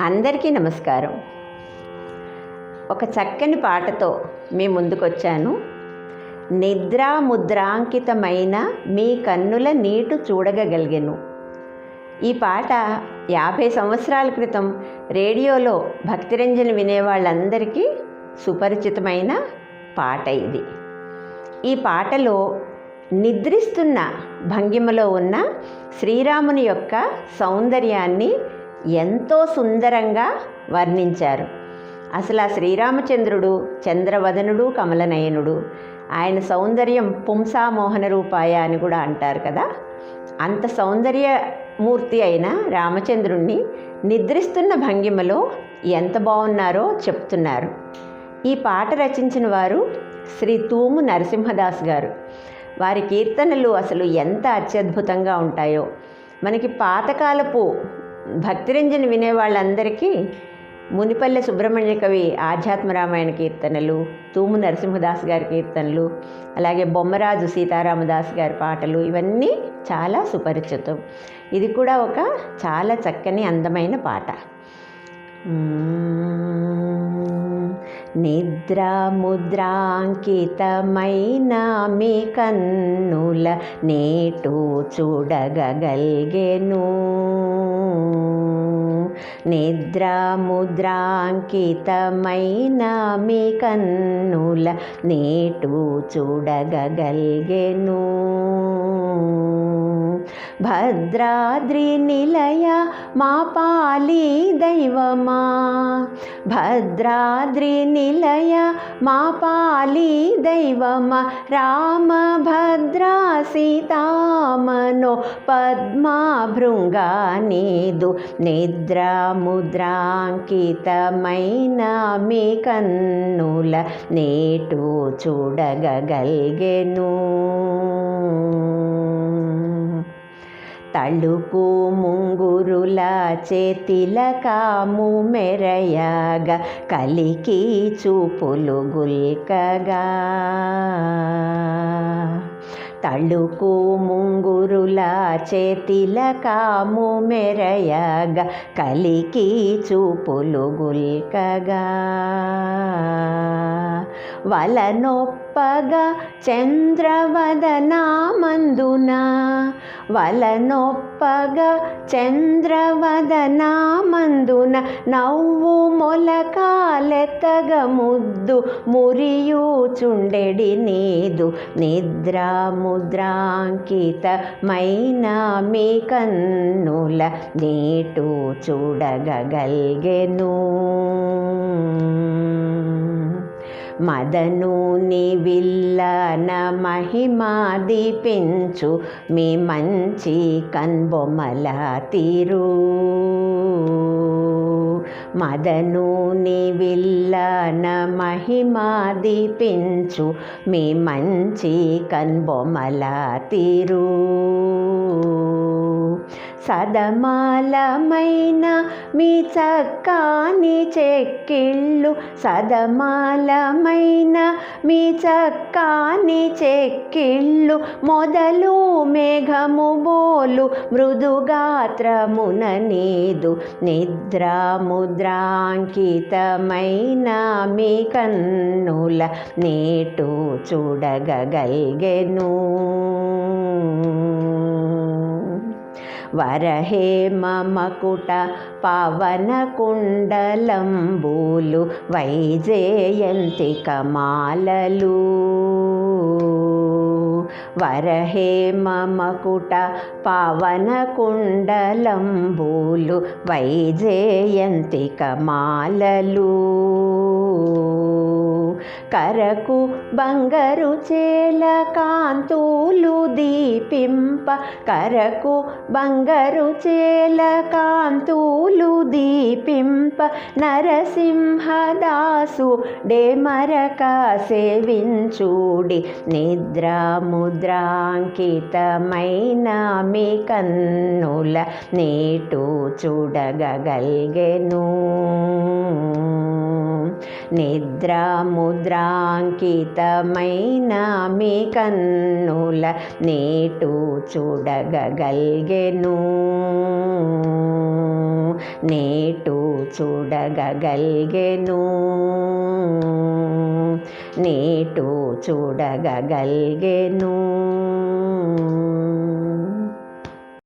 అందరికీ నమస్కారం. ఒక చక్కని పాటతో మీ ముందుకొచ్చాను. నిద్రాముద్రాంకితమైన మీ కన్నుల నీటు చూడగలిగాను. ఈ పాట యాభై సంవత్సరాల క్రితం రేడియోలో భక్తిరంజన్ వినేవాళ్ళందరికీ సుపరిచితమైన పాట ఇది. ఈ పాటలో నిద్రిస్తున్న భంగిమలో ఉన్న శ్రీరాముని యొక్క సౌందర్యాన్ని ఎంతో సుందరంగా వర్ణించారు. అసలు ఆ శ్రీరామచంద్రుడు చంద్రవదనుడు కమలనయనుడు ఆయన సౌందర్యం పుంసామోహన రూపాయ అని కూడా అంటారు కదా. అంత సౌందర్యమూర్తి అయిన రామచంద్రుణ్ణి నిద్రిస్తున్న భంగిమలో ఎంత బాగున్నారో చెప్తున్నారు. ఈ పాట రచించిన వారు శ్రీ తూము నరసింహదాస్ గారు. వారి కీర్తనలు అసలు ఎంత అత్యద్భుతంగా ఉంటాయో. మనకి పాతకాలపు భక్తిరంజన్ వినే వాళ్ళందరికీ మునిపల్లె సుబ్రహ్మణ్య కవి ఆధ్యాత్మ రామాయణ కీర్తనలు తూము నరసింహదాస్ గారి కీర్తనలు అలాగే బొమ్మరాజు సీతారామదాస్ గారి పాటలు ఇవన్నీ చాలా సుపరిచితం. ఇది కూడా ఒక చాలా చక్కని అందమైన పాట. నిద్రాముద్రాంకితమైన మీ కన్నుల నేటు చూడగగల్గెను. నిద్రాముద్రాంకితమైన మీ కన్నుల నేటు చూడగగల్గెను. భద్రాద్రి నిలయ మా పాలి దైవమా. భద్రాద్రి నిలయ మా పాలి దైవమా. రామ భద్రా సీతామనో పద్మా భృంగా నీదు నిద్రా ముద్రాంకితమైన మీ కన్నుల నేటు చూడగగల్గెను తళుకు ముంగురుల చేతిల కాము మెరయగ కలికి చూపులు గుల్కగా. తళుకు ముంగురు చేతిల కాము మెరయగా కలికి చూపులు గుల్కగా. వలనొప్పగా చంద్రవదనామందున వలనొప్పగా చంద్రవదనామందున నవ్వు మొలకాలెత్తగ ముద్దు మురియూచుండెడి నీదు నిద్రాముద్రాంకిత మై అయినా మీ కన్నుల నీటు చూడగగల్గెను మదను నివిల్లన మహిమాదిపించు మీ మంచి కన్బొమ్మల తీరు. మదను నివిల్లన మహిమాదిపించు మీ మంచి కన్బొమ్మల తీరు. సదమాలమైన మీ చక్కాని చెక్కిళ్ళు. సదమాలమైన మీ చక్కాని చెక్కిళ్ళు. మొదలు మేఘము బోలు మృదుగాత్రమున నీదు. నిద్రాముద్రాంకితమైన మీ కన్నుల నేటు చూడగగల్గెను వరహే మమకుట పవన కుండలంబూలు వైజయంతి కమాలలు వరహే మమకుట పవన కుండలంబూలు వైజయంతి కమాలలు కరకు బంగారు చేల కాంతులు దీపింప. కరకు బంగారు చేల కాంతులు దీపింప. నరసింహదాసు డేమరక సేవించుడి. నిద్ర ముద్రాంకితమైన మీ కన్నుల నేటు చూడగగల్గెను. నిద్రా ముద్రాంకితమైన మీ కన్నుల నేటు చూడగగల్గెను. నేటు చూడగగల్గెను. నేటు చూడగగల్గెను.